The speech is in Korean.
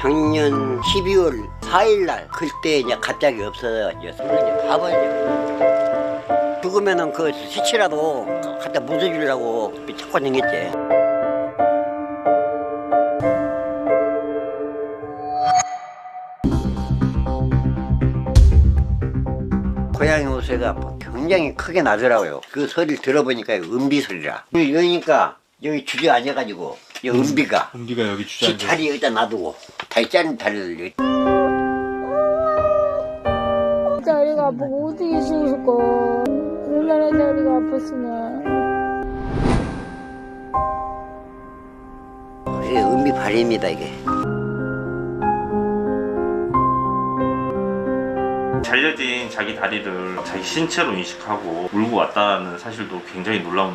작년 12월 4일 날 그때 이제 갑자기 이제 가버려. 죽으면은 그 시체라도 갖다 묻어주려고 찾고 다녔지. 고양이 옷에가 굉장히 크게 나더라고요. 그 소리를 들어보니까 은비 소리라. 여기니까 여기 주저앉아가지고 여기 은비가. 은비가 여기 지 주저앉아 자리 여기다 놔두고 다리 자른 다리를 여기 다리가 아프고 어떻게 있을까? 얼마나 다리가 아팠으면 이게 은비 발입니다 이게. 잘려진 자기 다리를 자기 신체로 인식하고 물고 왔다는 사실도 굉장히 놀라운